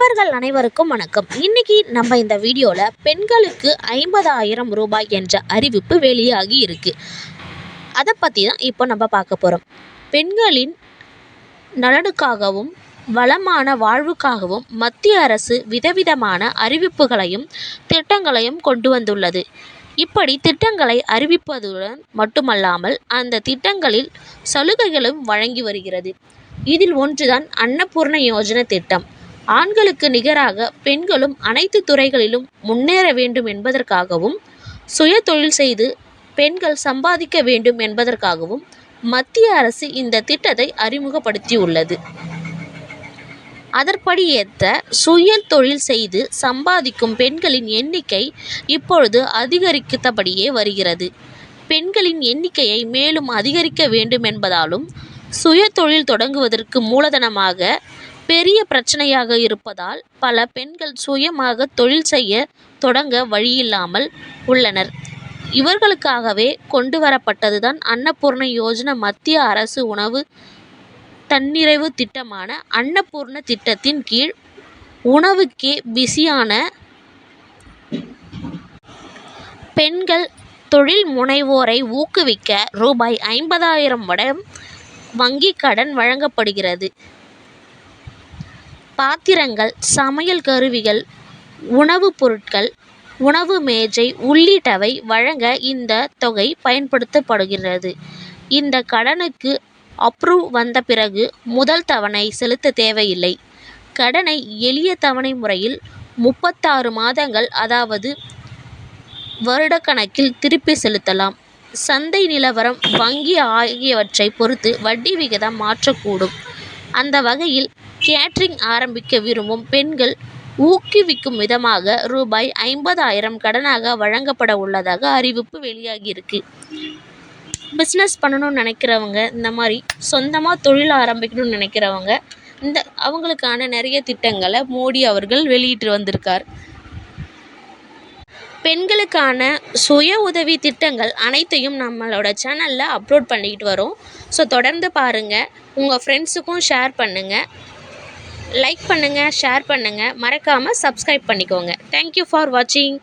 நண்பர்கள் அனைவருக்கும் வணக்கம். இன்னைக்கு நம்ம இந்த வீடியோவில் பெண்களுக்கு ஐம்பதாயிரம் ரூபாய் என்ற அறிவிப்பு வெளியாகி இருக்கு. அதை பற்றி தான் இப்போ நம்ம பார்க்க போகிறோம் பெண்களின் நலனுக்காகவும் வளமான வாழ்வுக்காகவும் மத்திய அரசு விதவிதமான அறிவிப்புகளையும் திட்டங்களையும் கொண்டு வந்துள்ளது. இப்படி திட்டங்களை அறிவிப்பதுடன் மட்டுமல்லாமல் அந்த திட்டங்களில் சலுகைகளும் வழங்கி வருகிறது. இதில் ஒன்றுதான் அன்னபூர்ண யோஜன திட்டம். ஆண்களுக்கு நிகராக பெண்களும் அனைத்து துறைகளிலும் முன்னேற வேண்டும் என்பதற்காகவும் சுய தொழில் செய்து பெண்கள் சம்பாதிக்க வேண்டும் என்பதற்காகவும் மத்திய அரசு இந்த திட்டத்தை அறிமுகப்படுத்தியுள்ளது. அதற்படி ஏற்ற சுய தொழில் செய்து சம்பாதிக்கும் பெண்களின் எண்ணிக்கை இப்பொழுது அதிகரித்தபடியே வருகிறது. பெண்களின் எண்ணிக்கையை மேலும் அதிகரிக்க வேண்டும் என்பதாலும் சுய தொழில் தொடங்குவதற்கு மூலதனமாக பெரிய பிரச்சனையாக இருப்பதால் பல பெண்கள் சுயமாக தொழில் செய்ய தொடங்க வழியில்லாமல் உள்ளனர். இவர்களுக்காகவே கொண்டு வரப்பட்டதுதான் அன்னபூர்ண யோஜனா மத்திய அரசு உணவு தன்னிறைவு திட்டமான அன்னபூர்ண திட்டத்தின் கீழ் உணவுக்கே பிஸியான பெண்கள் தொழில் முனைவோரை ஊக்குவிக்க ரூபாய் ஐம்பதாயிரம் வரை வங்கிக் கடன் வழங்கப்படுகிறது. பாத்திரங்கள் சமையல் கருவிகள் உணவுப் பொருட்கள் உணவு மேஜை உள்ளிட்டவை வழங்க இந்த தொகை பயன்படுத்தப்படுகிறது இந்த கடனுக்கு அப்ரூவ் வந்த பிறகு முதல் தவணை செலுத்த தேவையில்லை. கடனை எளிய தவணை முறையில் முப்பத்தாறு மாதங்கள் அதாவது வருடக்கணக்கில் திருப்பி செலுத்தலாம். சந்தை நிலவரம் வங்கி ஆகியவற்றை பொறுத்து வட்டி விகிதம் மாறக்கூடும் அந்த வகையில் கேட்டரிங் ஆரம்பிக்க விரும்பும் பெண்கள் ஊக்குவிக்கும் விதமாக ரூபாய் ஐம்பதாயிரம் கடனாக வழங்கப்பட உள்ளதாக அறிவிப்பு வெளியாகியிருக்கு. பிஸ்னஸ் பண்ணணும்னு நினைக்கிறவங்க இந்த மாதிரி சொந்தமாக தொழில் ஆரம்பிக்கணும்னு நினைக்கிறவங்க இந்த அவங்களுக்கான நிறைய திட்டங்களை மோடி அவர்கள் வெளியிட்டு வந்திருக்கார். பெண்களுக்கான சுய உதவி திட்டங்கள் அனைத்தையும் நம்மளோட சேனலில் அப்லோட் பண்ணிக்கிட்டு வரோம். ஸோ தொடர்ந்து பாருங்கள் உங்கள் ஃப்ரெண்ட்ஸுக்கும் ஷேர் பண்ணுங்கள் லைக் பண்ணுங்கள் ஷேர் பண்ணுங்கள் மறக்காமல் சப்ஸ்கிரைப் பண்ணிக்கோங்க. தேங்க்யூ ஃபார் வாட்சிங்